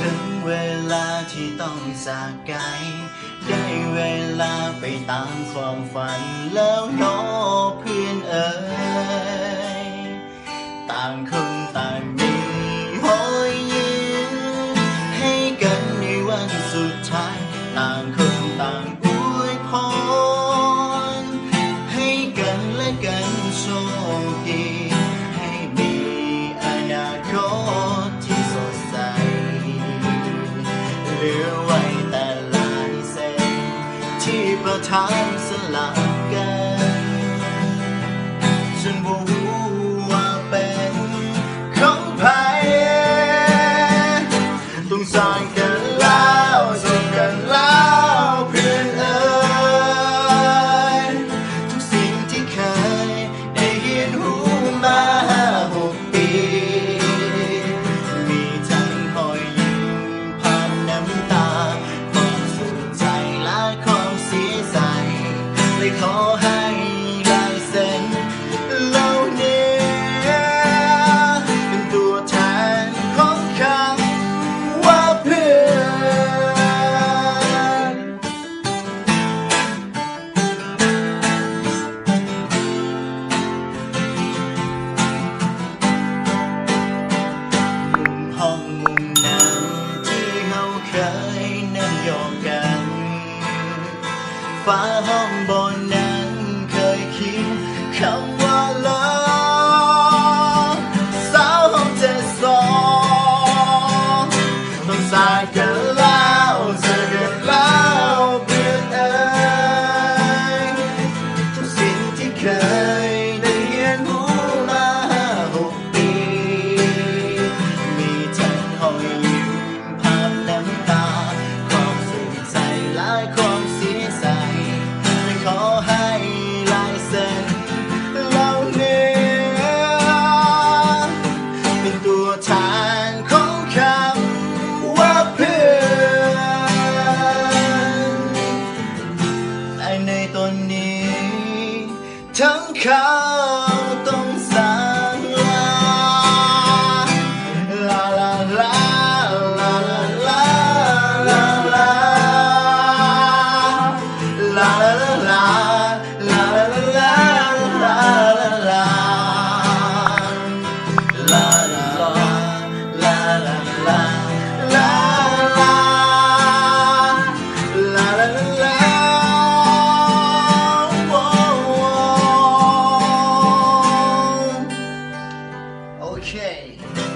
ถึงเวลาที่ต้องจากไกล ได้เวลาไปตามความฝันแล้วเนอเพื่อนเอ๋ยต่างคนต่างมีหอยยิ้มให้กันในวันสุดท้าย ต่างคนต่าง ที่ประทานสลับกันฉันบ่รู้ว่า ขอให้ลายเส้นเหล่านี้เป็นตัวแทนของคำว่าเพื่อนมุมห้องมุมนั้นที่เราเคยนั่งยองกัน ฟ้าห้องบ side. ในตอนนี้ ทั้งเขา Thursday.